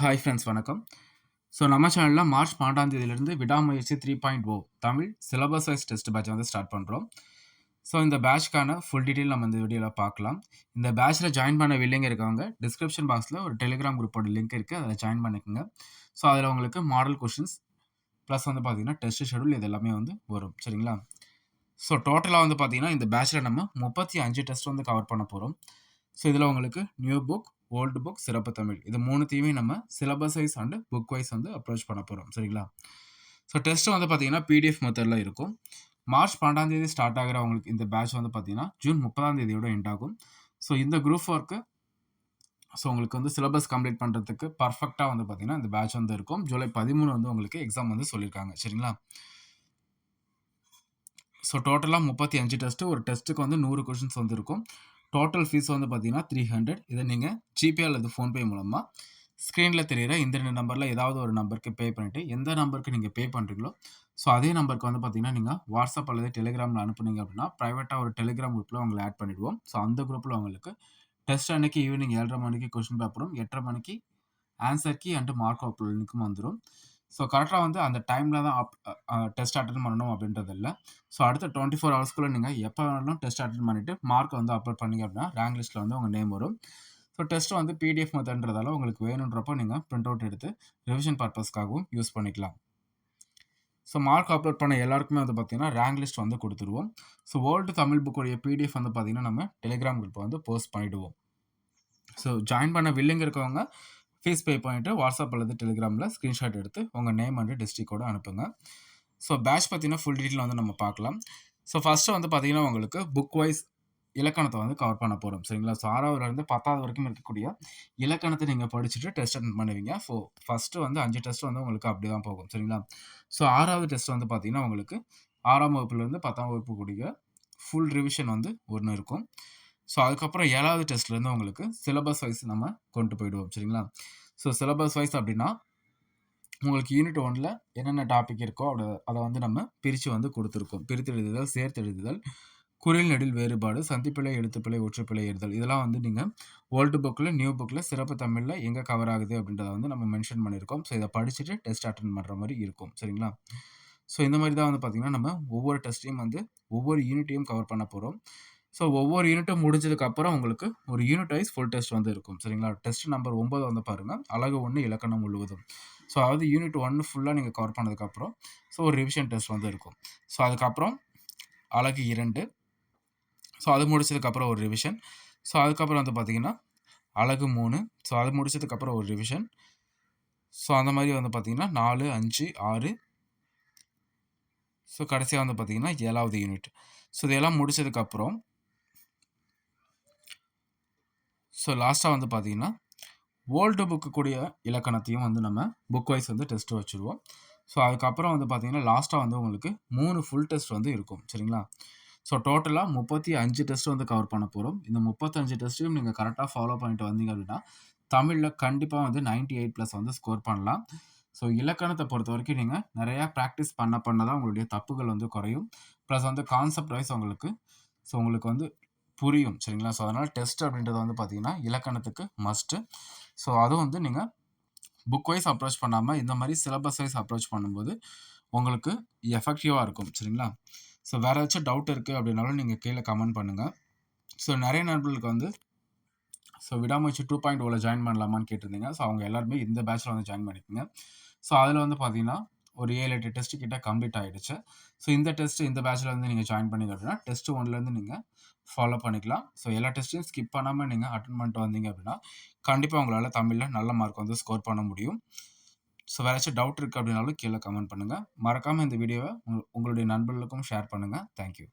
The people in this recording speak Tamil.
ஹாய் ஃப்ரெண்ட்ஸ் வணக்கம். ஸோ நம்ம சேனலில் மார்ச் பன்னெண்டாம் தேதியிலிருந்து விடாமுயற்சி three point O Tamil syllabus wise test batch வந்து ஸ்டார்ட் பண்ணுறோம் ஸோ இந்த பேட்ச்க்கான ஃபுல் டீட்டெயில் நம்ம இந்த வீடியோவில் பார்க்கலாம். இந்த பேட்ச்சில் ஜாயின் பண்ண வில்லிங்க இருக்கவங்க டிஸ்கிரிப்ஷன் பாக்ஸில் ஒரு டெலிகிராம் குரூப்போட லிங்க் இருக்குது அதில் ஜாயின் பண்ணிக்கோங்க. ஸோ அதில் உங்களுக்கு மாடல் கொஷின்ஸ் ப்ளஸ் வந்து பார்த்தீங்கன்னா டெஸ்ட் ஷெடியூல் இது எல்லாமே வந்து வரும். சரிங்களா? ஸோ டோட்டலாக வந்து பார்த்தீங்கன்னா இந்த பேட்ச்சில் நம்ம முப்பத்தி அஞ்சு டெஸ்ட் வந்து கவர் பண்ண போகிறோம் ஸோ இதில் உங்களுக்கு நியூ புக் ஓல்டு புக் சிறப்பு தமிழ். இது மூணுத்தையுமே நம்ம syllabus wise and book wise வந்து அப்ரோச் பண்ண போகிறோம் சரிங்களா? ஸோ டெஸ்ட்டு வந்து பார்த்தீங்கன்னா பிடிஎஃப் மெத்தடில் இருக்கும். மார்ச் பன்னெண்டாம் தேதி ஸ்டார்ட் ஆகிற அவங்களுக்கு இந்த பேட்ச் வந்து பார்த்தீங்கன்னா ஜூன் முப்பதாம் தேதியோட எண்ட் ஆகும். ஸோ இந்த குரூப் ஒர்க்கு ஸோ உங்களுக்கு வந்து சிலபஸ் கம்ப்ளீட் பண்ணுறதுக்கு பர்ஃபெக்டாக வந்து பார்த்தீங்கன்னா இந்த பேட்ச் வந்து இருக்கும். ஜூலை பதிமூணு வந்து உங்களுக்கு எக்ஸாம் வந்து சொல்லியிருக்காங்க சரிங்களா? ஸோ டோட்டலாக முப்பத்தி அஞ்சு டெஸ்ட்டு ஒரு டெஸ்ட்டுக்கு வந்து நூறு கொஷின்ஸ் வந்து இருக்கும். டோட்டல் ஃபீஸ் வந்து பார்த்தீங்கன்னா த்ரீ ஹண்ட்ரட் இதை நீங்கள் ஜிபே அல்லது ஃபோன்பே மூலமாக ஸ்க்ரீனில் தெரியிற இந்த ரெண்டு நம்பரில் ஏதாவது ஒரு நம்பருக்கு பே பண்ணிவிட்டு எந்த நம்பருக்கு நீங்கள் பே பண்ணுறீங்களோ ஸோ அதே நம்பருக்கு வந்து பார்த்தீங்கன்னா நீங்கள் வாட்ஸ்அப் அல்லது டெலிகிராமில் அனுப்புனீங்க அப்படின்னா ப்ரைவேட்டாக ஒரு டெலிகிராம் குரூப்பில் உங்களை ஆட் பண்ணிவிடுவோம் ஸோ அந்த குரூப்பில் உங்களுக்கு டெஸ்ட் அன்னைக்கு ஈவினிங் ஏழரை மணிக்கு கொஷின் பேப்பரும் எட்டரை மணிக்கு answer key and mark up வந்துடும் ஸோ கரெக்டாக வந்து அந்த டைமில் தான் அப் டெஸ்ட் அட்டன் பண்ணணும் அப்படின்றது இல்லை ஸோ அடுத்த டுவெண்ட்டி ஃபோர் ஹவர்ஸ்க்குள்ளே நீங்கள் எப்போ வேணாலும் டெஸ்ட் அட்டன் பண்ணிவிட்டு மார்க் வந்து அப்லோட் பண்ணிங்க அப்படின்னா ரேங்க் லிஸ்ட்டில் வந்து உங்கள் நேம் வரும். ஸோ டெஸ்ட் வந்து பிடிஎஃப் மெத்தன்றதால உங்களுக்கு வேணுன்றப்போ நீங்கள் ப்ரிண்ட் அவுட் எடுத்து ரிவிஷன் பர்பஸ்க்காகவும் யூஸ் பண்ணிக்கலாம். ஸோ மார்க் அப்லோட் பண்ண எல்லாருக்குமே வந்து பார்த்தீங்கன்னா ரேங்க் லிஸ்ட் வந்து கொடுத்துருவோம். ஸோ வேர்ல்டு தமிழ் புக்குடைய பிடிஎஃப் வந்து பார்த்தீங்கன்னா நம்ம டெலிகிராம் குரூப்பை வந்து போஸ்ட் பண்ணிவிடுவோம் ஸோ ஜாயின் பண்ண வில்லிங் இருக்கவங்க ஃபீஸ் பே பண்ணிவிட்டு வாட்ஸ்அப் அல்லது டெலிகிராமில் ஸ்க்ரீன்ஷாட் எடுத்து உங்கள் நேம் அண்டு டிஸ்ட்ரிக்டோடு அனுப்புங்க. ஸோ பேட்ச் பார்த்தீங்கன்னா ஃபுல் டீட்டெயில் வந்து நம்ம பார்க்கலாம். ஸோ ஃபஸ்ட்டு வந்து பார்த்தீங்கன்னா உங்களுக்கு புக் வைஸ் இலக்கணத்தை வந்து கவர் பண்ண போகிறோம் சரிங்களா? ஸோ ஆறாவதுலேருந்து பத்தாவது வரைக்கும் இருக்கக்கூடிய இலக்கணத்தை நீங்கள் படிச்சுட்டு டெஸ்ட் அட்டன் பண்ணுவீங்க. ஸோ ஃபஸ்ட்டு வந்து அஞ்சு டெஸ்ட் வந்து உங்களுக்கு அப்படி தான் போகும். சரிங்களா? ஸோ ஆறாவது டெஸ்ட் வந்து பார்த்தீங்கன்னா உங்களுக்கு ஆறாம் வகுப்புலேருந்து பத்தாம் வகுப்பு கூடிய ஃபுல் ரிவிஷன் வந்து ஒன்று இருக்கும். ஸோ அதுக்கப்புறம் ஏழாவது டெஸ்ட்லேருந்து உங்களுக்கு சிலபஸ் வைஸ் நம்ம கொண்டு போயிடுவோம். சரிங்களா? ஸோ சிலபஸ் வைஸ் அப்படின்னா உங்களுக்கு யூனிட் ஒனில் என்னென்ன டாபிக் இருக்கோ அதை அதை வந்து நம்ம பிரித்து வந்து கொடுத்துருக்கோம். பிரித்து எழுதுதல் சேர்த்து எழுதுதல் குரில் நெடில் வேறுபாடு சந்திப்பிழை எழுத்துப்பிழை ஒற்றுப்பிழை எழுதல் இதெல்லாம் வந்து நீங்கள் ஓல்டு புக்கில் நியூ புக்கில் சிறப்பு தமிழில் எங்கே கவர் ஆகுது அப்படின்றத வந்து நம்ம மென்ஷன் பண்ணியிருக்கோம். ஸோ இதை படிச்சுட்டு டெஸ்ட் அட்டன் பண்ணுற மாதிரி இருக்கும். சரிங்களா? ஸோ இந்த மாதிரி தான் வந்து பார்த்திங்கன்னா நம்ம ஒவ்வொரு டெஸ்ட்டையும் வந்து ஒவ்வொரு யூனிட்டையும் கவர் பண்ண போகிறோம் ஸோ ஒவ்வொரு யூனிட்டும் முடிஞ்சதுக்கப்புறம் உங்களுக்கு ஒரு யூனிட் வைஸ் ஃபுல் டெஸ்ட் வந்து இருக்கும். சரிங்களா? டெஸ்ட் நம்பர் ஒம்பது வந்து பாருங்கள் அழகு ஒன்று இலக்கணம் முழுவதும். ஸோ அதாவது யூனிட் ஒன்று ஃபுல்லாக நீங்கள் கவர் பண்ணதுக்கப்புறம் ஸோ ஒரு ரிவிஷன் டெஸ்ட் வந்து இருக்கும். ஸோ அதுக்கப்புறம் அழகு இரண்டு. ஸோ அது முடிச்சதுக்கப்புறம் ஒரு ரிவிஷன் ஸோ அதுக்கப்புறம் வந்து பார்த்திங்கன்னா அழகு மூணு. ஸோ அது முடிச்சதுக்கப்புறம் ஒரு ரிவிஷன் ஸோ அந்த மாதிரி வந்து பார்த்திங்கன்னா நாலு அஞ்சு ஆறு. ஸோ கடைசியாக வந்து பார்த்திங்கன்னா ஏழாவது யூனிட் ஸோ இதெல்லாம் முடிச்சதுக்கப்புறம் ஸோ லாஸ்ட்டாக வந்து பார்த்தீங்கன்னா ஓல்டு புக்கு கூடிய இலக்கணத்தையும் வந்து நம்ம புக் வைஸ் வந்து டெஸ்ட் வச்சுருவோம். ஸோ அதுக்கப்புறம் வந்து பார்த்தீங்கன்னா லாஸ்ட்டாக வந்து உங்களுக்கு மூணு ஃபுல் டெஸ்ட் வந்து இருக்கும். சரிங்களா? ஸோ டோட்டலாக முப்பத்தி அஞ்சு டெஸ்ட் வந்து கவர் பண்ண போகிறோம் இந்த முப்பத்தஞ்சு டெஸ்ட்டையும் நீங்கள் கரெக்டாக ஃபாலோ பண்ணிட்டு வந்தீங்க அப்படின்னா தமிழில் கண்டிப்பாக வந்து நைன்ட்டி எயிட் ப்ளஸ் வந்து ஸ்கோர் பண்ணலாம். ஸோ இலக்கணத்தை பொறுத்த வரைக்கும் நீங்கள் நிறையா ப்ராக்டிஸ் பண்ண பண்ண தான் உங்களுடைய தப்புகள் வந்து குறையும். ப்ளஸ் வந்து கான்செப்ட் வைஸ் உங்களுக்கு ஸோ உங்களுக்கு வந்து புரியும் சரிங்களா? ஸோ அதனால் டெஸ்ட் அப்படின்றது வந்து பார்த்தீங்கன்னா இலக்கணத்துக்கு மஸ்ட்டு ஸோ அதுவும் வந்து நீங்கள் புக் வைஸ் அப்ரோச் பண்ணாமல் இந்த மாதிரி சிலபஸ் வைஸ் அப்ரோச் பண்ணும்போது உங்களுக்கு எஃபெக்டிவாக இருக்கும் சரிங்களா? ஸோ வேறு ஏதாச்சும் டவுட் இருக்குது அப்படின்னாலும் நீங்கள் கீழே கமெண்ட் பண்ணுங்கள் ஸோ நிறைய நண்பர்களுக்கு வந்து ஸோ விடாமுயற்சி டூ பாயிண்ட் ஓவில் ஜாயின் பண்ணலாமான்னு கேட்டிருந்தீங்க. ஸோ அவங்க எல்லாருமே இந்த பேட்சில் வந்து ஜாயின் பண்ணிக்கோங்க. ஸோ அதில் வந்து பார்த்தீங்கன்னா ஒரு ஏழு எட்டு டெஸ்ட் கிட்ட கம்ப்ளீட் ஆகிடுச்சு ஸோ இந்த டெஸ்ட் இந்த பேட்சில் வந்து நீங்கள் ஜாயின் பண்ணிங்க அப்படின்னா டெஸ்ட் ஒன்லேருந்து நீங்கள் ஃபாலோ பண்ணிக்கலாம். ஸோ எல்லா டெஸ்ட்டையும் ஸ்கிப் பண்ணாமல் நீங்கள் அட்டன் பண்ணிட்டு வந்தீங்க அப்படின்னா கண்டிப்பாக உங்களால் தமிழில் நல்ல மார்க் வந்து ஸ்கோர் பண்ண முடியும். ஸோ வேறு டவுட் இருக்குது அப்படின்னாலும் கீழே கமெண்ட் பண்ணுங்கள் மறக்காமல் இந்த வீடியோவை உங்களுடைய நண்பர்களுக்கும் ஷேர் பண்ணுங்கள் தேங்க்யூ